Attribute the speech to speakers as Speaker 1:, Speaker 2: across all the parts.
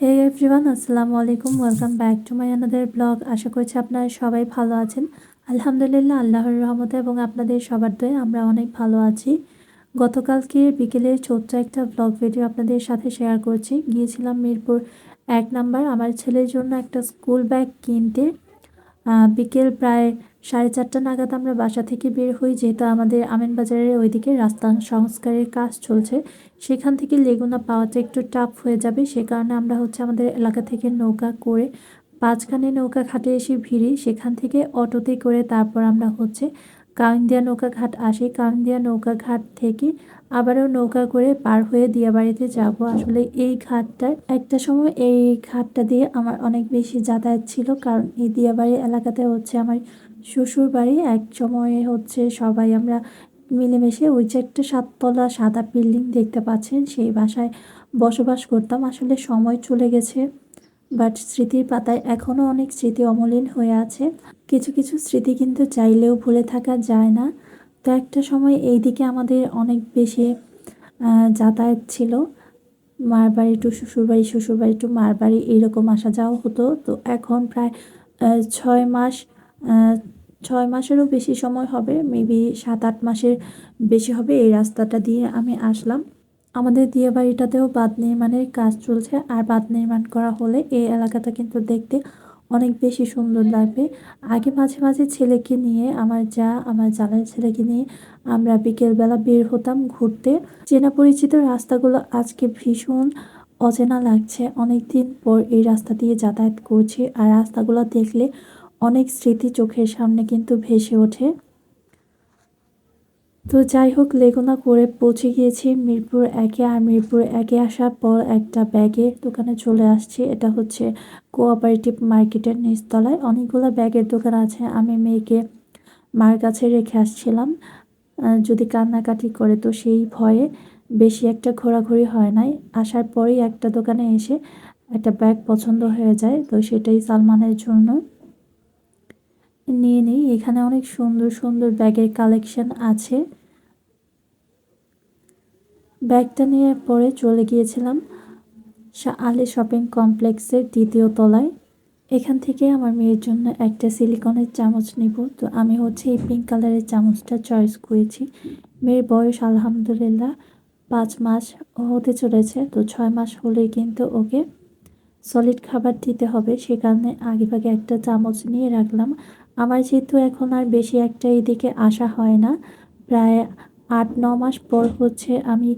Speaker 1: হে everyone আসসালামু আলাইকুম। Welcome back to my আনাদের ব্লগ আশা করছি আপনারা সবাই ভালো আছেন। আলহামদুলিল্লাহ, আল্লাহর রহমতে এবং আপনাদের সবার দয়ে আমরা অনেক ভালো আছি। গতকালকে বিকেলে ছোট্ট একটা ব্লগ ভিডিও আপনাদের সাথে শেয়ার করছি। গিয়েছিলাম মিরপুর এক নাম্বার। আমার ছেলের জন্য একটা স্কুল ব্যাগ কিনতে। বিকেল প্রায় সাড়ে চারটা নাগাদ আমরা বাসা থেকে বের হই, যেহেতু আমাদের আমিনবাজারের ওইদিকে রাস্তা সংস্কারের কাজ চলছে। সেখান থেকে লেগুনা পাওয়াটা একটু টাফ হয়ে যাবে, সে কারণে আমরা হচ্ছে আমাদের এলাকা থেকে নৌকা করে পাঁচখানে নৌকা খাটে এসে ভিড়ি। সেখান থেকে অটোতে করে তারপর আমরা হচ্ছে কাউন্দিয়া নৌকা ঘাট আসি। কাউন্দিয়া নৌকা ঘাট থেকে আবারও নৌকা করে পার হয়ে দিয়াবাড়িতে যাব। আসলে এই ঘাটটা একটা সময় এই ঘাটটা দিয়ে আমার অনেক বেশি যাতায়াত ছিল। কারণ এই দিয়াবাড়ি এলাকাতে হচ্ছে আমার শ্বশুর বাড়ি এক সময়ে হচ্ছে সবাই আমরা মিলেমিশে ওই যে একটা সাততলা সাদা বিল্ডিং দেখতে পাচ্ছেন, সেই বাসায় বসবাস করতাম। আসলে সময় চলে গেছে। বাট স্মৃতির পাতায় এখনও অনেক স্মৃতি অমলিন হয়ে আছে। কিছু কিছু স্মৃতি কিন্তু চাইলেও ভুলে থাকা যায় না। তো একটা সময় এই দিকে আমাদের অনেক বেশি যাতায়াত ছিল। মার বাড়ি টু শ্বশুরবাড়ি শ্বশুরবাড়ি টু মার বাড়ি এইরকম আসা যাওয়া হতো। তো এখন প্রায় ছয় মাস ছয় মাসেরও বেশি সময় হবে। মেবি সাত, আট মাসের বেশি হবে এই রাস্তাটা দিয়ে আমি আসলাম। আমাদের দিয়ে বাড়িটাতেও বাঁধ নির্মাণের কাজ চলছে, আর বাঁধ নির্মাণ করা হলে এই এলাকাটা কিন্তু দেখতে অনেক বেশি সুন্দর লাগবে। আগে মাঝে মাঝে ছেলেকে নিয়ে, আমার যা, আমার জালের ছেলেকে নিয়ে আমরা বিকেলবেলা বের হতাম ঘুরতে। চেনা পরিচিত রাস্তাগুলো আজকে ভীষণ অচেনা লাগছে। অনেক দিন পর এই রাস্তা দিয়ে যাতায়াত করছি, আর রাস্তাগুলো দেখলে অনেক স্মৃতি চোখের সামনে কিন্তু ভেসে ওঠে। তো যাই হোক, লেগুনা করে পৌঁছে গিয়েছি মিরপুর একে। আর মিরপুর একে আসার পর একটা ব্যাগে দোকানে চলে আসছি। এটা হচ্ছে কোঅপারেটিভ মার্কেটের নিচতলায়। অনেকগুলো ব্যাগের দোকান আছে। আমি মেয়েকে মার কাছে রেখে আসছিলাম। যদি কান্নাকাটি করে তো সেই ভয়ে বেশি একটা ঘোরাঘুরি হয় নাই। আসার পরেই একটা দোকানে এসে একটা ব্যাগ পছন্দ হয়ে যায়। তো সেটাই সালমানের জন্য নিয়ে নিই। এখানে অনেক সুন্দর সুন্দর ব্যাগের কালেকশন আছে। ব্যাগটা নিয়ে পরে চলে গিয়েছিলাম আলি শপিং কমপ্লেক্সের দ্বিতীয় তলায়। এখান থেকে আমার মেয়ের জন্য একটা সিলিকনের চামচ নিব। তো আমি হচ্ছে এই পিঙ্ক কালারের চামচটা চয়েস করেছি। মেয়ের বয়স আলহামদুলিল্লাহ পাঁচ মাস হতে চলেছে। তো ছয় মাস হলেই কিন্তু ওকে সলিড খাবার দিতে হবে। সে কারণে আগে ভাগে একটা চামচ নিয়ে রাখলাম। আমার যেহেতু এখন আর বেশি একটা এদিকে আসা হয় না, প্রায় আট, ন মাস পর হচ্ছে আমি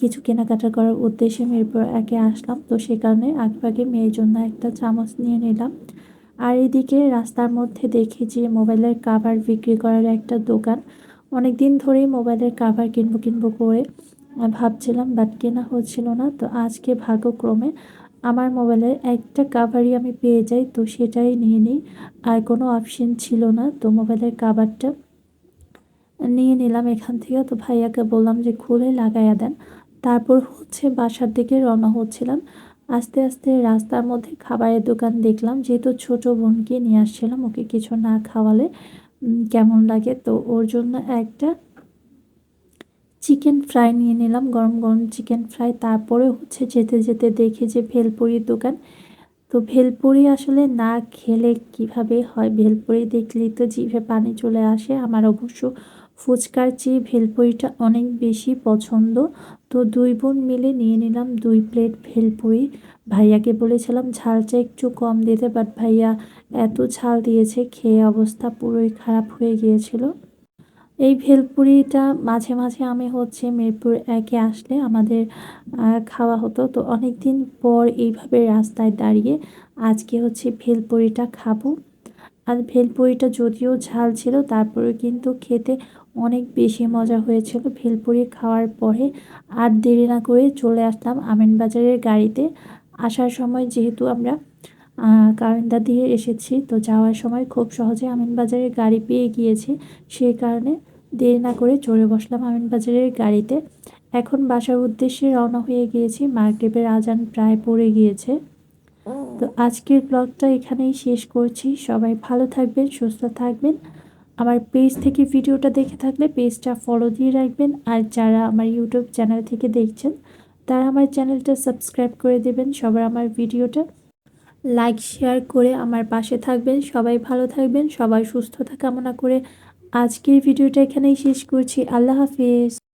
Speaker 1: কিছু কেনাকাটা করার উদ্দেশ্যে মেয়ের একে আসলাম। তো সে কারণে আগেভাগে মেয়ের জন্য একটা চামচ নিয়ে নিলাম। আর এদিকে রাস্তার মধ্যে দেখি যে মোবাইলের কাভার বিক্রি করার একটা দোকান। অনেক দিন ধরেই মোবাইলের কাভার কিনবো কিনবো করে ভাবছিলাম বাট কেনা হচ্ছিল না। তো আজকে ভাগ্যক্রমে আমার মোবাইলের একটা কাভারই আমি পেয়ে যাই, তো সেটাই নিয়ে নিই। আর কোনো অপশন ছিল না। তো মোবাইলের কাভারটা নিয়ে নিলাম এখান থেকে। তো ভাইয়াকে বললাম যে, খুলে লাগাইয়া দেন। তারপর হচ্ছে বাসার দিকে রওনা হচ্ছিলাম। আস্তে আস্তে রাস্তার মধ্যে খাবারের দোকান দেখলাম। যেহেতু ছোট বোনকে নিয়ে আসছিলাম, ওকে কিছু না খাওয়ালে কেমন লাগে? তো ওর জন্য একটা চিকেন ফ্রাই নিয়ে নিলাম, গরম গরম চিকেন ফ্রাই। তারপরে হচ্ছে যেতে যেতে দেখি যে, ভেলপুরির দোকান। তো ভেলপুরি আসলে না খেলে কীভাবে হয়? ভেলপুরি দেখলেই তো জিভে পানি চলে আসে। আমার অবশ্য ফুচকার চেয়ে ভেলপুরিটা অনেক বেশি পছন্দ। তো দুই বোন মিলে নিয়ে নিলাম দুই প্লেট ভেলপুরি। ভাইয়াকে বলেছিলাম, ঝালটা একটু কম দিতে। বাট ভাইয়া এত ঝাল দিয়েছে, খেয়ে অবস্থা পুরোই খারাপ হয়ে গিয়েছিল। এই ভেলপুরিটা মাঝে মাঝে আমি হচ্ছে মিরপুর একে আসলে আমাদের খাওয়া হতো। তো অনেক দিন পর এইভাবে রাস্তায় দাঁড়িয়ে আজকে হচ্ছে ভেলপুরিটা খাব। আর ভেলপুরিটা যদিও ঝাল ছিল তারপরে কিন্তু খেতে অনেক বেশি মজা হয়েছিল। ভেলপুরি খাওয়ার পরে আর দেরি না করে চলে আসলাম আমিনবাজারের গাড়িতে। আসার সময় যেহেতু আমরা কারেন্দা দিয়ে এসেছি, তো যাওয়ার সময় খুব সহজে আমিনবাজারের গাড়ি পেয়ে গিয়েছি। সেই কারণে দেরি না করে চড়ে বসলাম আমিনবাজারের গাড়িতে। এখন বাসার উদ্দেশ্যে রওনা হয়ে গিয়েছি। মার্কেটের আজান প্রায় পড়ে গিয়েছে। তো আজকের ব্লগটা এখানেই শেষ করছি। সবাই ভালো থাকবেন, সুস্থ থাকবেন। আমার পেজ থেকে ভিডিওটা দেখে থাকলে পেজটা ফলো দিয়ে রাখবেন। আর যারা আমার ইউটিউব চ্যানেল থেকে দেখছেন, তারা আমার চ্যানেলটা সাবস্ক্রাইব করে দেবেন সবার আমার ভিডিওটা। লাইক শেয়ার করে আমার পাশে থাকবেন। সবাই ভালো থাকবেন, সবাই সুস্থতা কামনা করে আজকের ভিডিওটা এখানেই শেষ করছি। আল্লাহ হাফিজ।